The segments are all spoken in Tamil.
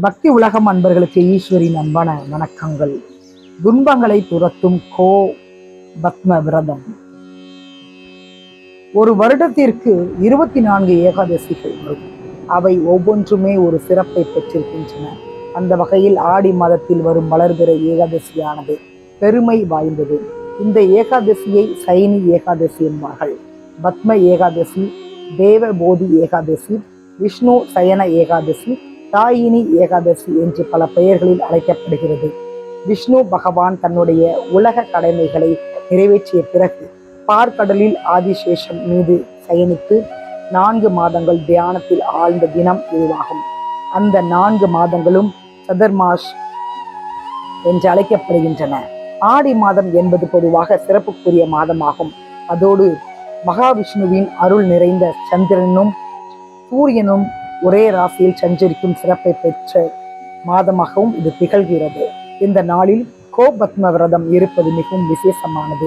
பக்தி உலகம் அன்பர்களுக்கு ஈஸ்வரின் அன்பான வணக்கங்கள். துன்பங்களை துரத்தும் கோ பத்ம விரதம் ஒரு வருடத்திற்கு இருபத்தி நான்கு ஏகாதசிகள் வரும். அவை ஒவ்வொன்றுமே ஒரு சிறப்பை பெற்றிருக்கின்றன. அந்த வகையில் ஆடி மாதத்தில் வரும் வளர்கிற ஏகாதசியானது பெருமை வாய்ந்தது. இந்த ஏகாதசியை சைனி ஏகாதசி என்பார்கள். பத்ம ஏகாதசி தேவபோதி ஏகாதசி விஷ்ணு சயன ஏகாதசி தாயினி ஏகாதசி என்று பல பெயர்களில் அழைக்கப்படுகிறது. விஷ்ணு பகவான் தன்னுடைய உலக கடமைகளை நிறைவேற்றிய பிறகு பார்க்கடலில் ஆதிசேஷம் மீது சயனித்து நான்கு மாதங்கள் தியானத்தில் ஆழ்ந்த தினம் இதுவாகும். அந்த நான்கு மாதங்களும் சதர்மாஷ் என்று அழைக்கப்படுகின்றன. ஆடி மாதம் என்பது பொதுவாக சிறப்புக்குரிய மாதமாகும். அதோடு மகாவிஷ்ணுவின் அருள் நிறைந்த சந்திரனும் சூரியனும் ஒரே ராசியில் சஞ்சரிக்கும் சிறப்பை பெற்ற மாதமாகவும் இது திகழ்கிறது. இந்த நாளில் கோ பத்ம விரதம் இருப்பது மிகவும் விசேஷமானது.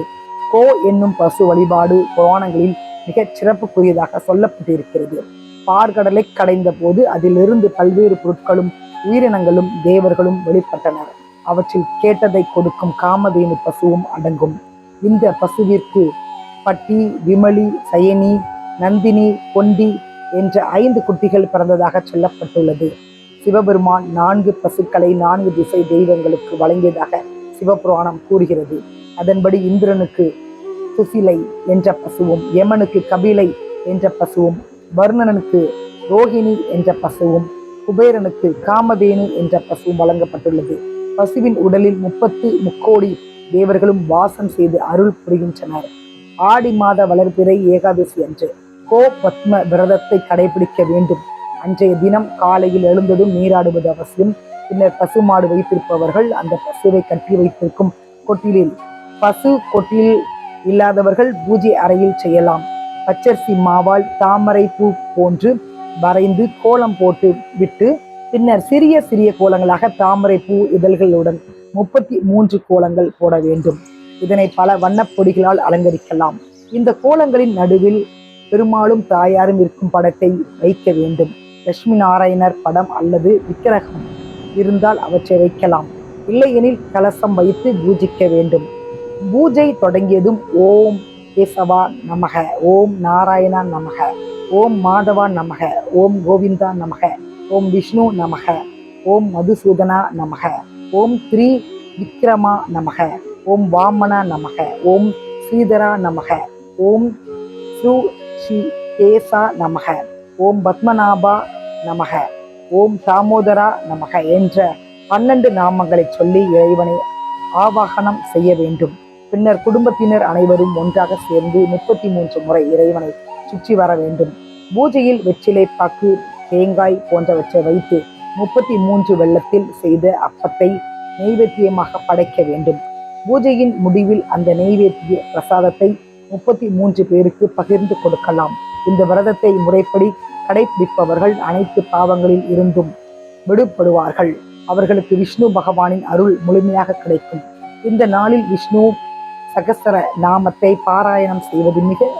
கோ என்னும் பசு வழிபாடு புராணங்களில் மிகச் சிறப்புக்குரியதாக சொல்லப்பட்டிருக்கிறது. பார்கடலை கடைந்த போது அதிலிருந்து பல்வேறு பொருட்களும் உயிரினங்களும் தேவர்களும் வெளிப்பட்டனர். அவற்றில் கேட்டதை கொடுக்கும் காமதேனு பசுவும் அடங்கும். இந்த பசுவிற்கு பட்டி விமலி சயனி நந்தினி கொண்டி என்ற ஐந்து குட்டிகள் பிறந்ததாக சொல்லப்பட்டுள்ளது. சிவபெருமான் நான்கு பசுக்களை நான்கு திசை தெய்வங்களுக்கு வழங்கியதாக சிவபுராணம் கூறுகிறது. அதன்படி இந்திரனுக்கு சுசிலை என்ற பசுவும் யமனுக்கு கபிலை என்ற பசுவும் வர்ணனுக்கு ரோஹிணி என்ற பசுவும் குபேரனுக்கு காமதேனு என்ற பசுவும் வழங்கப்பட்டுள்ளது. பசுவின் உடலில் முப்பத்து முக்கோடி தேவர்களும் வாசம் செய்து அருள் புரிகின்றனர். ஆடி மாத வளர்பிறை ஏகாதசி அன்று. கோ பத்ம விரதத்தை கடைபிடிக்க வேண்டும். அன்றைய தினம் காலையில் எழுந்ததும் நீராடுவது அவசியம். பின்னர் பசுமாடு வைத்திருப்பவர்கள் அந்த பசுவை கட்டி வைத்திருக்கும் கொட்டிலில். பசு கொட்டில் இல்லாதவர்கள் பூஜை அறையில் செய்யலாம். பச்சரிசி மாவால் தாமரை பூ போன்று வரைந்து கோலம் போட்டு விட்டு பின்னர் சிறிய சிறிய கோலங்களாக தாமரை பூ இதழ்களுடன் முப்பத்தி மூன்று கோலங்கள் போட வேண்டும். இதனை பல வண்ணப்பொடிகளால் அலங்கரிக்கலாம். இந்த கோலங்களின் நடுவில் பெருமாளும் தாயாரும் இருக்கும் படத்தை வைக்க வேண்டும். லட்சுமி நாராயணர் படம் அல்லது விக்கிரகம் இருந்தால் அவற்றை வைக்கலாம். இல்லையெனில் கலசம் வைத்து பூஜிக்க வேண்டும். பூஜை தொடங்கியதும் ஓம் கேசவா நமக ஓம் நாராயணா நமக ஓம் மாதவா நமக ஓம் கோவிந்தா நமக ஓம் விஷ்ணு நமக ஓம் மதுசூதனா நமக ஓம் த்ரீ விக்ரமா நமக ஓம் வாமனா நமக ஓம் ஸ்ரீதரா நமக ஓம் ஸ்ரூ ஸ்ரீ நமக. ஓம் பத்மநாபா நமக. ஓம் தாமோதரா நமக என்ற பன்னெண்டு நாமங்களை சொல்லி இறைவனை ஆவாகனம் செய்ய வேண்டும். பின்னர் குடும்பத்தினர் அனைவரும் ஒன்றாக சேர்ந்து முப்பத்தி மூன்று முறை இறைவனை சுற்றி வர வேண்டும். பூஜையில் வெற்றிலை பாக்கு தேங்காய் போன்றவற்றை வைத்து முப்பத்தி மூன்று வெள்ளத்தில் செய்த அப்பத்தை நெய்வேத்தியமாக படைக்க வேண்டும். பூஜையின் முடிவில் அந்த நெய்வேத்திய பிரசாதத்தை முப்பத்தி மூன்று பேருக்கு பகிர்ந்து கொடுக்கலாம். இந்த விரதத்தை முறைப்படி கடைபிடிப்பவர்கள் அனைத்து பாவங்களில் இருந்தும் விடுபடுவார்கள். அவர்களுக்கு விஷ்ணு பகவானின் அருள் முழுமையாக கிடைக்கும். இந்த நாளில் விஷ்ணு சகசர நாமத்தை பாராயணம் செய்வது மிக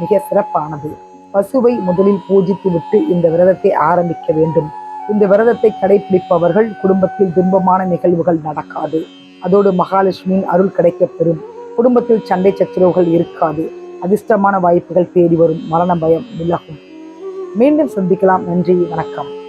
மிக சிறப்பானது. பசுவை முதலில் பூஜித்து விட்டு இந்த விரதத்தை ஆரம்பிக்க வேண்டும். இந்த விரதத்தை கடைபிடிப்பவர்கள் குடும்பத்தில் துன்பமான நிகழ்வுகள் நடக்காது. அதோடு மகாலட்சுமியின் அருள் கிடைக்கப்பெறும். குடும்பத்தில் சண்டை சச்சரவுகள் இருக்காது. அதிர்ஷ்டமான வாய்ப்புகள் தேடி வரும். மரண பயம் விலகும். மீண்டும் சந்திக்கலாம். நன்றி. வணக்கம்.